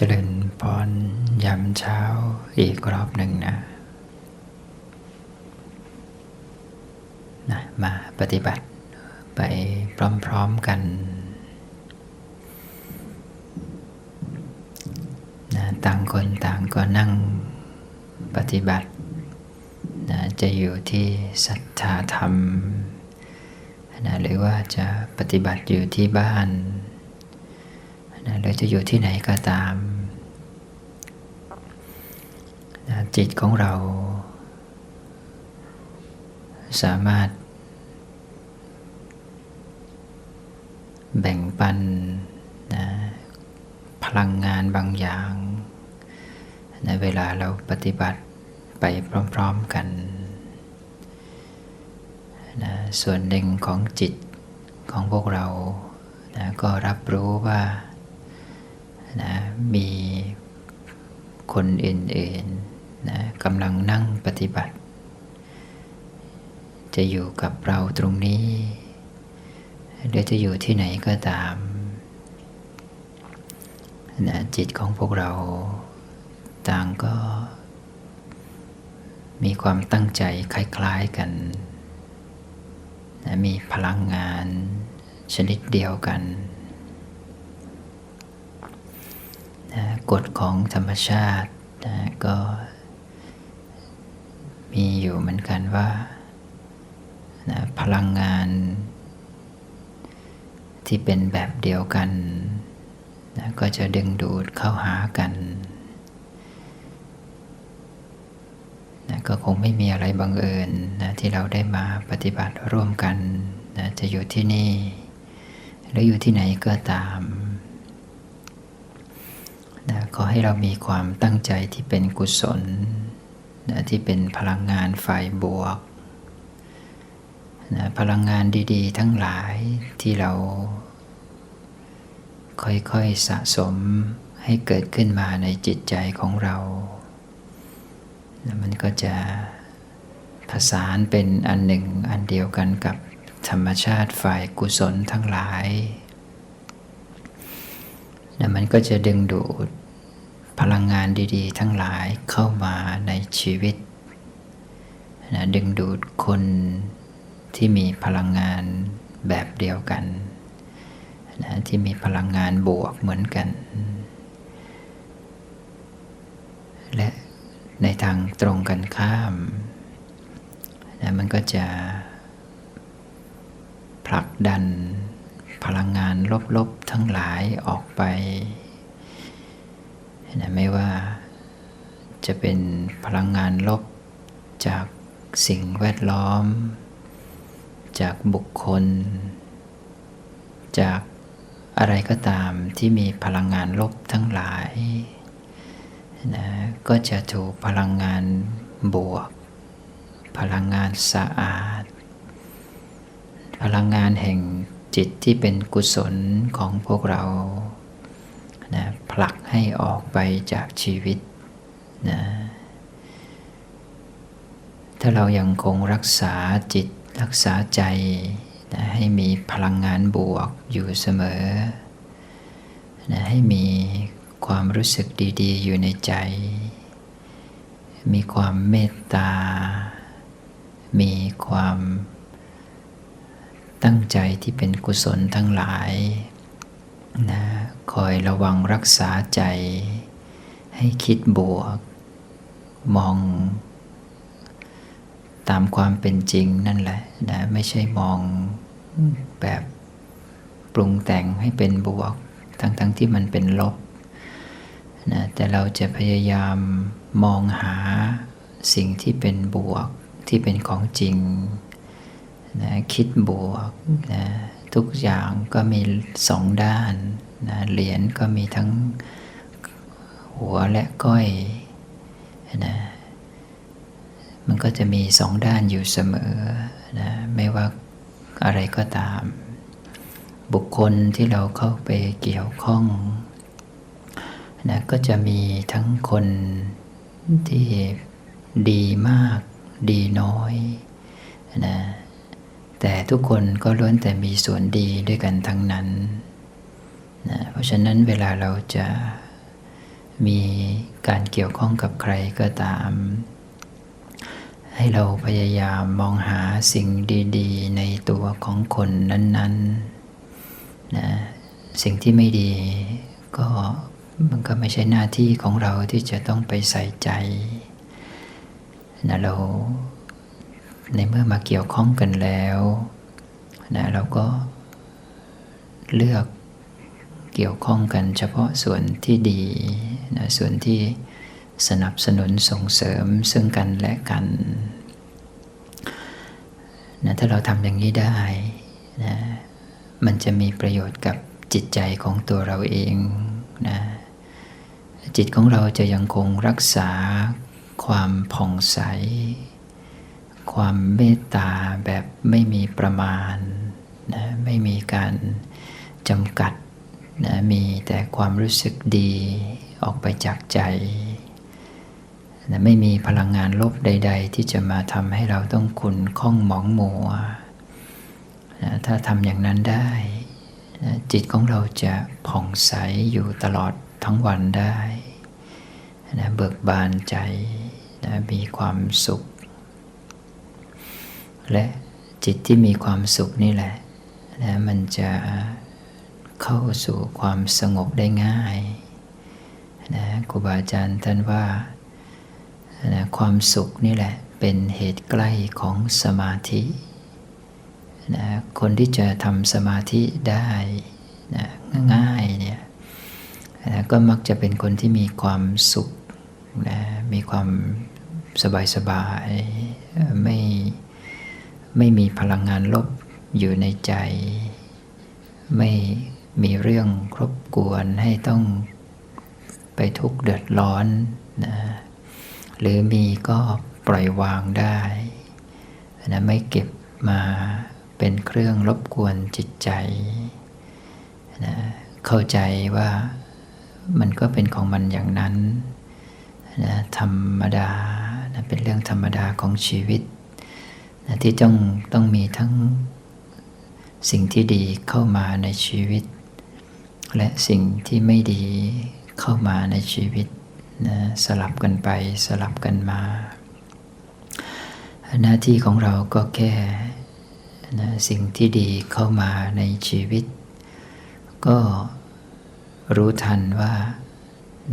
เจริญพรยามเช้าอีกรอบหนึ่งนะนะมาปฏิบัติไปพร้อมๆกันนะต่างคนต่างก็นั่งปฏิบัตินะจะอยู่ที่ศรัทธาธรรมนะหรือว่าจะปฏิบัติอยู่ที่บ้าน นะหรือจะอยู่ที่ไหนก็ตามนะจิตของเรา สามารถ แบ่งปันนะพลังงานบางอย่างในเวลาเราปฏิบัติไปพร้อมๆกันนะส่วนหนึ่งของจิตของพวกเรานะก็รับรู้ว่า นะมีคนอื่นๆนะกำลังนั่งปฏิบัติ จะอยู่กับเราตรงนี้หรือจะอยู่ที่ไหนก็ตามนะจิตของพวกเราต่างก็ มีความตั้งใจคล้ายๆกันนะมีพลังงานชนิดเดียวกันนะ กฎของธรรมชาตินะก็มีอยู่เหมือนกันว่านะพลังงานที่เป็นแบบเดียวกันนะก็จะดึงดูดเข้าหากันนะก็คงไม่มีอะไรบังเอิญนะที่เราได้มาปฏิบัติร่วมกันนะจะอยู่ที่นี่ หรืออยู่ที่ไหนก็ตาม นะขอให้เรามีความตั้งใจที่เป็นกุศลนะที่เป็นพลังงานฝ่ายบวกนะพลังงานดีๆ ทั้งหลายที่เรา ค่อยๆสะสมให้เกิดขึ้นมาในจิตใจของเรามันก็จะผสานเป็นอันหนึ่งอันเดียวกันกับธรรมชาติฝ่ายกุศลทั้งหลายแล้วมันก็จะดึงดูด พลังงานดี ๆ ทั้งหลายเข้ามาในชีวิตนะดึงดูดคนที่มีพลังงานแบบเดียวกันนะที่มีพลังงานบวกเหมือนกัน และในทางตรงกันข้ามนะมันก็จะผลักดันพลังงานลบๆทั้งหลายออกไป นะไม่ว่าจะเป็นพลังงานลบจากสิ่งแวดล้อม จากบุคคล จากอะไรก็ตามที่มีพลังงานลบทั้งหลายนะก็จะถูกพลังงานบวก พลังงานสะอาด พลังงานแห่งจิตที่เป็นกุศลของพวกเรา นะผลักให้ออกไปจากชีวิตนะถ้าเรายังคงรักษาจิตรักษาใจนะให้มีพลังงานบวกอยู่เสมอนะให้มีความรู้สึกดีๆ อยู่ในใจ มีความเมตตา มีความตั้งใจที่เป็นกุศลทั้งหลายนะ คอยระวังรักษาใจ ให้คิดบวก มอง ตามความเป็นจริงนั่นแหละนะไม่ใช่มองแบบปรุงแต่งให้เป็นบวก ทั้งๆทที่มันเป็นลบนะแต่เราจะพยายามมองหาสิ่งที่เป็นบวกที่เป็นของจริงนะคิดบวกนะทุกอย่างก็มีสองด้าน นะเหรียญก็มีทั้งหัวและก้อยนะมันก็จะมีสองด้านอยู่เสมอนะไม่ว่าอะไรก็ตาม บุคคลที่เราเข้าไปเกี่ยวข้องนะก็จะมีทั้งคนที่ดีมากดีน้อยนะแต่ทุกคนก็ล้วนแต่มีส่วนดีด้วยกันทั้งนั้น นะเพราะฉะนั้นเวลาเราจะมีการเกี่ยวข้องกับใครก็ตาม ให้เราพยายามมองหาสิ่งดีๆ ในตัวของคนนั้นๆนะสิ่งที่ไม่ดีก็มันก็ไม่ใช่หน้าที่ของเราที่จะต้องไปใส่ใจนะเราในเมื่อมาเกี่ยวข้องกันแล้วนะเราก็เลือก เกี่ยวข้องกันเฉพาะส่วนที่ดีนะส่วนที่สนับสนุนส่งเสริมซึ่งกันและกันนะถ้าเราทำอย่างนี้ได้นะมันจะมีประโยชน์กับจิตใจของตัวเราเองนะจิตของเราจะยังคงรักษาความผ่องใส ความเมตตาแบบไม่มีประมาณนะไม่มีการจำกัด นะมีแต่ความรู้สึกดีออกไปจากใจนะไม่มีพลังงานลบใด ๆ ที่จะมาทำให้เราต้องขุนข้องหมองมัวนะถ้าทำอย่างนั้นได้นะจิตของเราจะผ่องใสอยู่ตลอดทั้งวันได้นะเบิกบานใจนะมีความสุข และจิตที่มีความสุขนี่แหละนะมันจะ เข้าสู่ความสงบได้ง่ายนะครูบาอาจารย์ท่านว่านะความสุขนี่แหละเป็นเหตุใกล้ของสมาธินะคนที่จะทำสมาธิได้นะง่ายเนี่ยนะก็มักจะเป็นคนที่มีความสุขนะมีความสบายๆไม่ไม่มีพลังงานลบอยู่ในใจ ไม่ มีเรื่องครบกวนให้ต้องไปทุกข์เดือดร้อนนะหรือมีก็ปล่อยวางได้นะไม่เก็บมาเป็นเครื่องรบกวนจิตใจนะเข้าใจว่ามันก็เป็นของมันอย่างนั้นนะธรรมดานะเป็นเรื่องธรรมดาของชีวิตนะที่ต้องต้องมีทั้งสิ่งที่ดีเข้ามาในชีวิต และสิ่งที่ไม่ดีเข้ามาในชีวิตนะสลับกันไปสลับกันมา หน้าที่ของเราก็แค่นะสิ่งที่ดีเข้ามาในชีวิต ก็รู้ทันว่า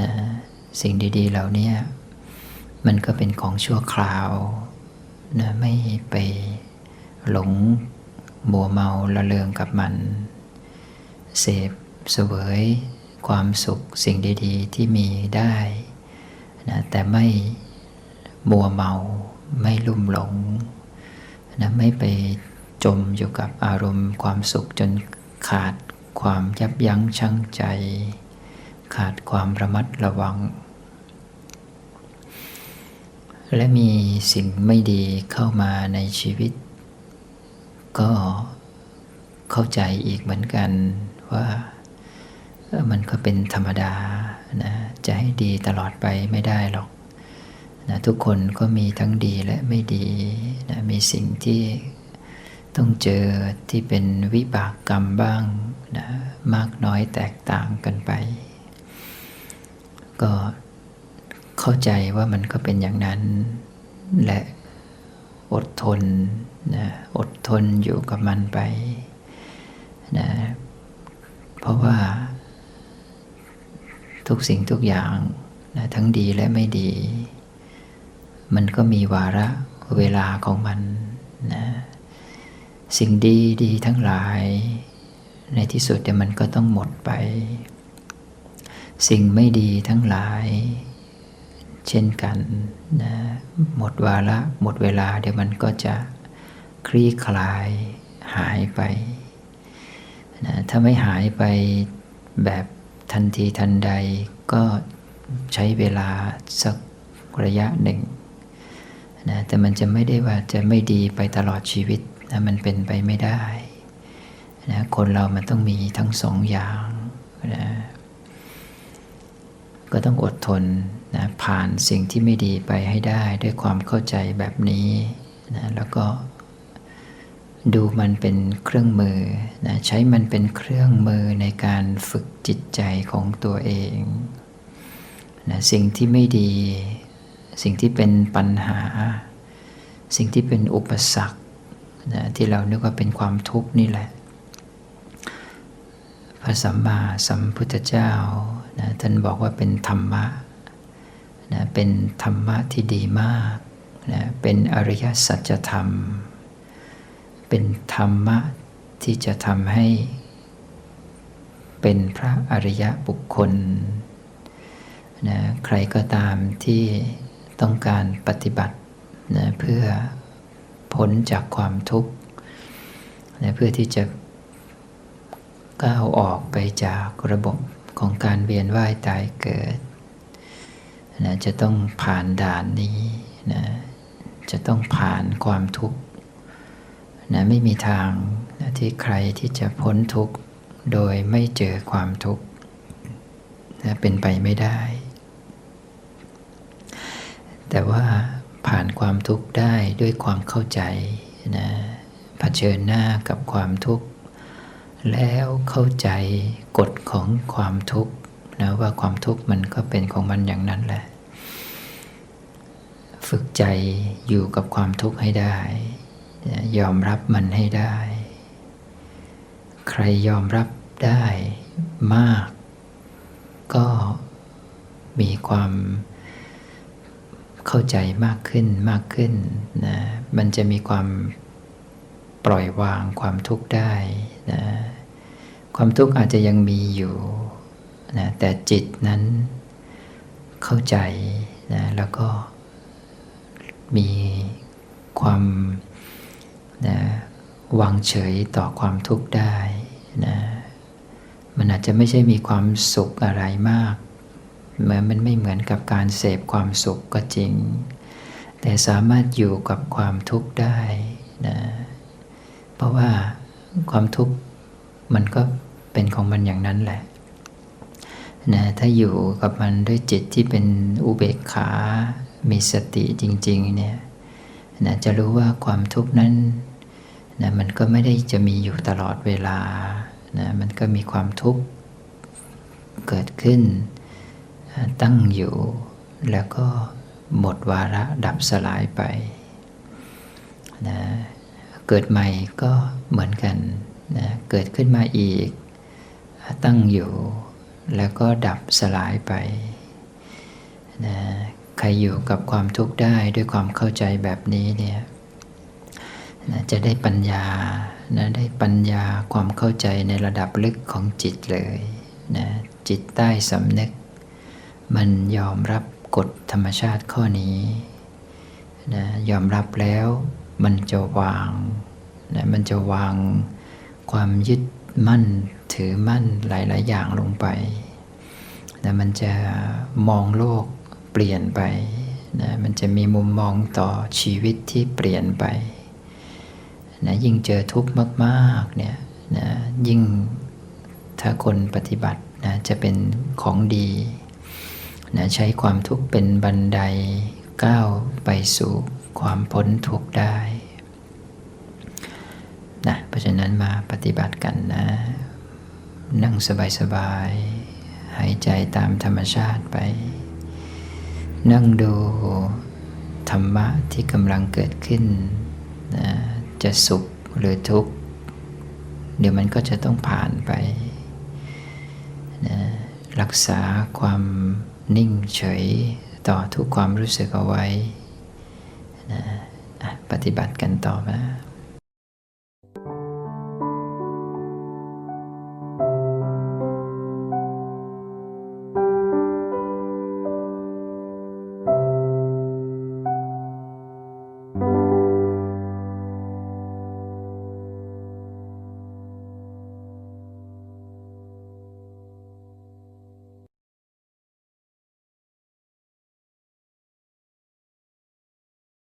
นะสิ่งดี ๆ เหล่านี้มันก็เป็นของชั่วคราวนะไม่ไปหลงมัวเมาละเลงกับมัน เสพ เสวยความสุขสิ่งดีๆ ที่มีได้นะแต่ไม่มัวเมาไม่ลุ่มหลงนะไม่ไปจมอยู่กับอารมณ์ความสุขจนขาดความยับยั้งชั่งใจ ขาดความระมัดระวัง และมีสิ่งไม่ดีเข้ามาในชีวิต ก็เข้าใจอีกเหมือนกันว่า มันก็เป็นธรรมดานะจะให้ดีตลอดไปไม่ได้หรอกนะทุกคนก็มีทั้งดีและไม่ดีนะมีสิ่งที่ต้องเจอที่เป็นวิบากกรรมบ้างนะมากน้อยแตกต่างกันไป ก็เข้าใจว่ามันก็เป็นอย่างนั้น และอดทนนะอดทนอยู่กับมันไปนะเพราะว่า ทุกสิ่งทุกอย่างนะทั้งดีและไม่ดี มันก็มีวาระเวลาของมันนะสิ่งดีดีทั้งหลาย ในที่สุดเดี๋ยวมันก็ต้องหมดไป สิ่งไม่ดีทั้งหลาย เช่นกันนะหมดวาระหมดเวลาเดี๋ยวมันก็จะคลี่คลายหายไปนะถ้าไม่หายไปแบบ ทันทีทันใดก็ใช้เวลาสักระยะหนึ่งนะแต่มันจะไม่ได้ว่าจะไม่ดีไปตลอดชีวิตนะมันเป็นไปไม่ได้นะคนเรามันต้องมีทั้งสองอย่างนะก็ต้องอดทนนะผ่านสิ่งที่ไม่ดีไปให้ได้ด้วยความเข้าใจแบบนี้นะแล้วก็ ดูมันเป็นเครื่องมือนะใช้มันเป็นเครื่องมือในการฝึกจิตใจของตัวเองนะสิ่งที่ไม่ดี สิ่งที่เป็นปัญหา สิ่งที่เป็นอุปสรรคนะที่เรานึกว่าเป็นความทุกข์นี่แหละ พระสัมมาสัมพุทธเจ้านะท่านบอกว่าเป็นธรรมะนะเป็นธรรมะที่ดีมากนะเป็นอริยสัจธรรม เป็นธรรมะที่จะทำให้ เป็นพระอริยะบุคคลนะใครก็ตามที่ต้องการปฏิบัตินะเพื่อพ้นจากความทุกข์นะเพื่อที่จะก้าวออกไปจากระบบของการเวียนว่ายตายเกิดนะจะต้องผ่านด่านนี้นะจะต้องผ่านความทุกข์ นะไม่มีทางนะที่ใครที่จะพ้นทุกข์โดยไม่เจอความทุกข์นะเป็นไปไม่ได้ แต่ว่าผ่านความทุกข์ได้ด้วยความเข้าใจนะเผชิญหน้ากับความทุกข์ แล้วเข้าใจกฎของความทุกข์นะว่าความทุกข์มันก็เป็นของมันอย่างนั้นแหละ ฝึกใจอยู่กับความทุกข์ให้ได้ ยอมรับมันให้ได้ ใครยอมรับได้มาก ก็มีความเข้าใจมากขึ้นมากขึ้นนะมันจะมีความปล่อยวางความทุกข์ได้นะความทุกข์อาจจะยังมีอยู่นะแต่จิตนั้นเข้าใจนะแล้วก็มีความ วางเฉยต่อความทุกข์ได้นะมันอาจจะไม่ใช่มีความสุขอะไรมากเหมือนมันไม่เหมือนกับการเสพความสุขก็จริง แต่สามารถอยู่กับความทุกข์ได้นะเพราะว่าความทุกข์มันก็เป็นของมันอย่างนั้นแหละนะถ้าอยู่กับมันด้วยจิตที่เป็นอุเบกขา มีสติจริง ๆ เนี่ยนะจะรู้ว่าความทุกข์นั้น นะมันก็ไม่ได้จะมีอยู่ตลอดเวลานะมันก็มีความทุกข์เกิดขึ้น ตั้งอยู่ แล้วก็หมดวาระดับสลายไปนะเกิดใหม่ก็เหมือนกันนะเกิดขึ้นมาอีก ตั้งอยู่ แล้วก็ดับสลายไปนะใครอยู่กับความทุกข์ได้ด้วยความเข้าใจแบบนี้เนี่ย นะจะได้ปัญญานะได้ปัญญาความเข้าใจในระดับลึกของจิตเลยนะจิตใต้สำนึก มันยอมรับกฎธรรมชาติข้อนี้นะยอมรับแล้วมันจะวางนะมันจะวางความยึดมั่นถือมั่นหลาย ๆ อย่างลงไปนะมันจะมองโลกเปลี่ยนไปนะมันจะมีมุมมองต่อชีวิตที่เปลี่ยนไป นะยิ่งเจอทุกข์มากๆเนี่ยนะยิ่งถ้าคนปฏิบัตินะจะเป็นของดีนะใช้ความทุกข์เป็นบันไดก้าวไปสู่ความพ้นทุกข์ได้นะเพราะฉะนั้นมาปฏิบัติกันนะ นั่งสบายๆ หายใจตามธรรมชาติไป นั่งดูธรรมะที่กำลังเกิดขึ้นนะ จะสุขหรือทุกข์ เดี๋ยวมันก็จะต้องผ่านไปนะรักษาความนิ่งเฉยต่อทุกความรู้สึกเอาไว้นะปฏิบัติกันต่อมา